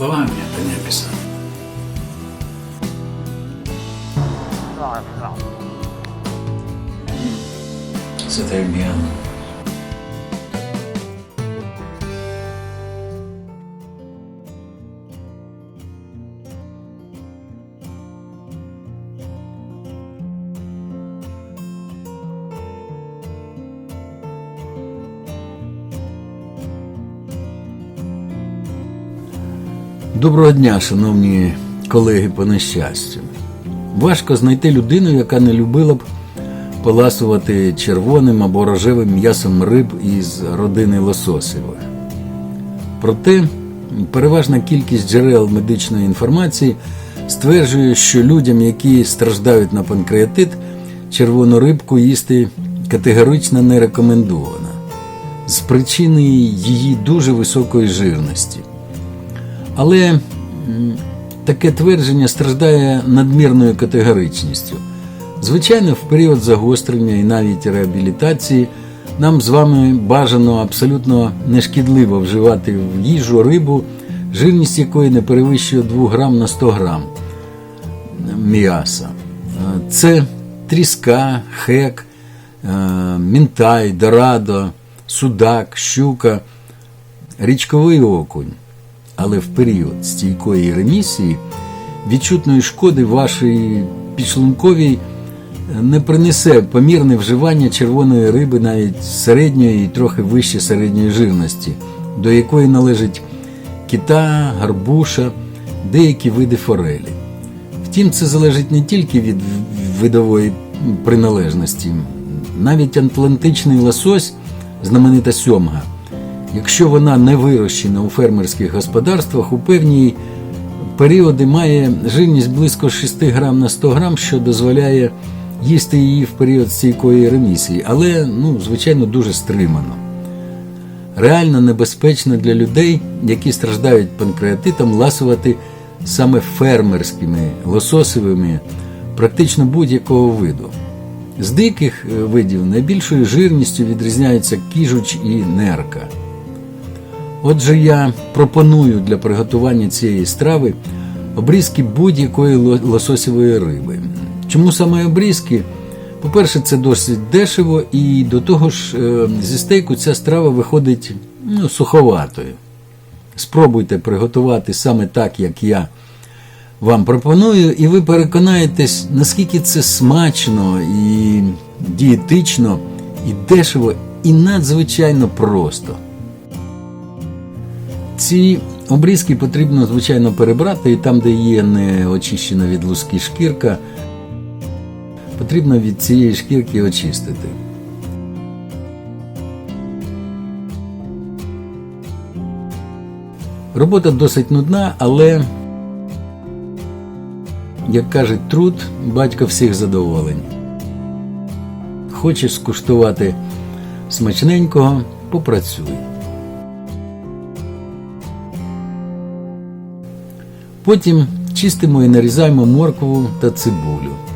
Словами это не описать. этой bien. Доброго дня, шановні колеги по нещастю. Важко знайти людину, яка не любила б поласувати червоним або рожевим м'ясом риб із родини лососевих. Проте переважна кількість джерел медичної інформації стверджує, що людям, які страждають на панкреатит, червону рибку їсти категорично не рекомендовано з причини її дуже високої жирності. Але таке твердження страждає надмірною категоричністю. Звичайно, в період загострення і навіть реабілітації нам з вами бажано абсолютно нешкідливо вживати в їжу рибу, жирність якої не перевищує 2 грам на 100 грам м'яса. Е, Це тріска, хек, е, мінтай, дорадо, судак, щука, річковий окунь. Але в період стійкої ремісії відчутної шкоди вашій підшлунковій не принесе помірне вживання червоної риби навіть середньої і трохи вище середньої жирності, до якої належить кита, гарбуша, деякі види форелі. Втім, це залежить не тільки від видової приналежності, навіть атлантичний лосось, знаменита сьомга, якщо вона не вирощена у фермерських господарствах, у певні періоди має жирність близько 6 грам на 100 грам, що дозволяє їсти її в період стійкої ремісії, але, ну, звичайно, дуже стримано. Реально небезпечно для людей, які страждають панкреатитом, ласувати саме фермерськими лососевими, практично будь-якого виду. З диких е, видів найбільшою жирністю відрізняються кіжуч і нерка. Отже, я пропоную для приготування цієї страви обрізки будь-якої ло- лососевої риби. Чому саме обрізки? По-перше, це досить дешево, і до того ж, е, зі стейку ця страва виходить ну, суховатою. Спробуйте приготувати саме так, як я вам пропоную, і ви переконаєтесь, наскільки це смачно і дієтично, і дешево, і надзвичайно просто. Ці обрізки потрібно, звичайно, перебрати, і там, де є не очищена від луски шкірка, потрібно від цієї шкірки очистити. Робота досить нудна, але, як кажуть, труд батько всіх задоволень. Хочеш скуштувати смачненького, попрацюй. Потім чистимо і нарізаємо моркву та цибулю.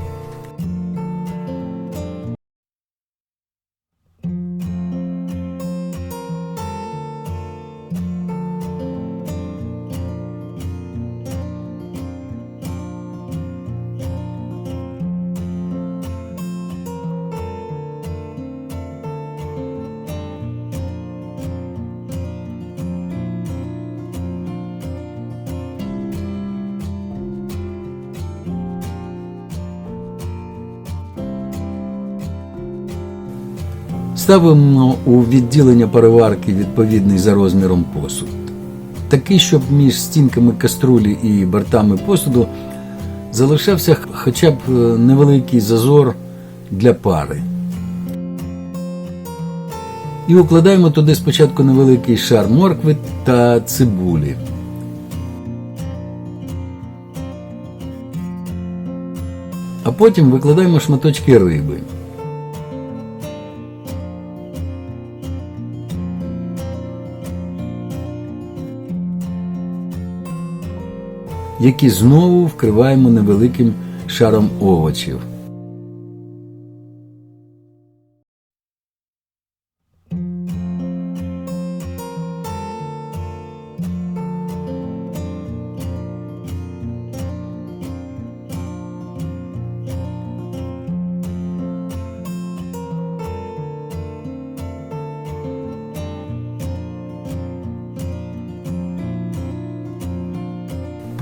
Ставимо у відділення переварки відповідний за розміром посуд. Такий, щоб між стінками каструлі і бортами посуду залишався хоча б е, невеликий зазор для пари. І укладаємо туди спочатку невеликий шар моркви та цибулі. А потім викладаємо шматочки риби. Які знову вкриваємо невеликим шаром овочів.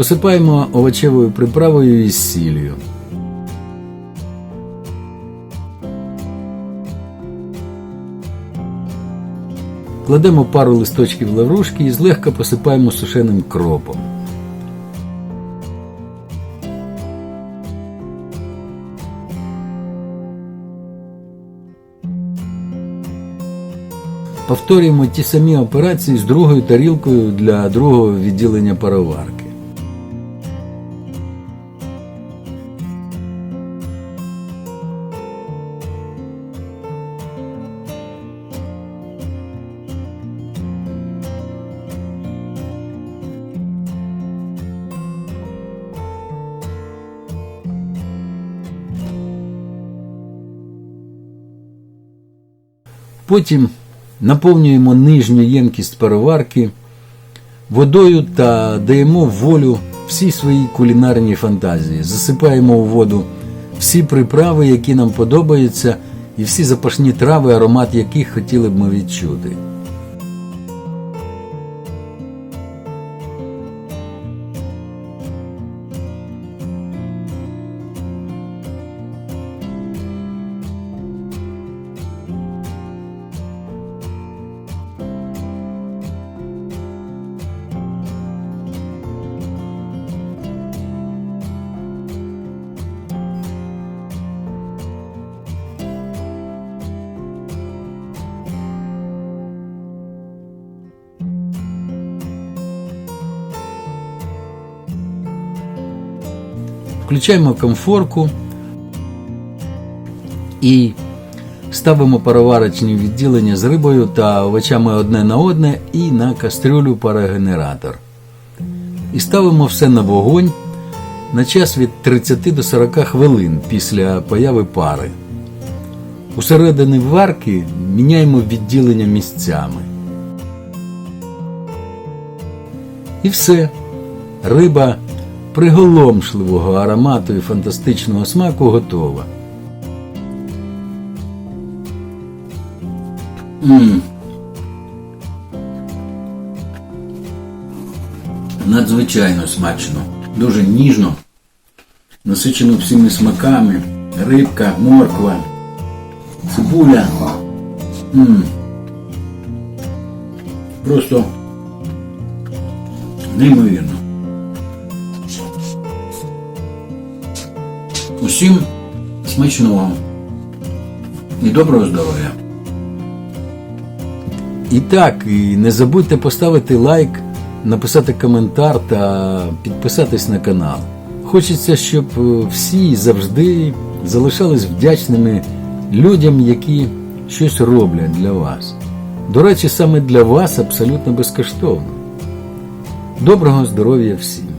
Посипаємо овочевою приправою із сіллю. Кладемо пару листочків лаврушки і злегка посипаємо сушеним кропом. Повторюємо ті самі операції з другою тарілкою для другого відділення пароварки. Потім наповнюємо нижню ємкість пароварки водою та даємо волю всій своїй кулінарній фантазії. Засипаємо у воду всі приправи, які нам подобаються, і всі запашні трави, аромат яких хотіли б ми відчути. Включаємо комфорку і ставимо пароварочні відділення з рибою та овочами одне на одне і на кастрюлю парогенератор. І ставимо все на вогонь на час від 30 до 40 хвилин після появи пари. Усередині варки міняємо відділення місцями. І все. Риба приголомшливого аромату і фантастичного смаку готова. М. Надзвичайно смачно, дуже ніжно, насичено всіми смаками, рибка, морква, цибуля. М. Просто неймовірно. Усім смачного і доброго здоров'я. І так, і не забудьте поставити лайк, написати коментар та підписатись на канал. Хочеться, щоб е, всі завжди залишались вдячними людям, які щось роблять для вас. До речі, саме для вас абсолютно безкоштовно. Доброго здоров'я всім!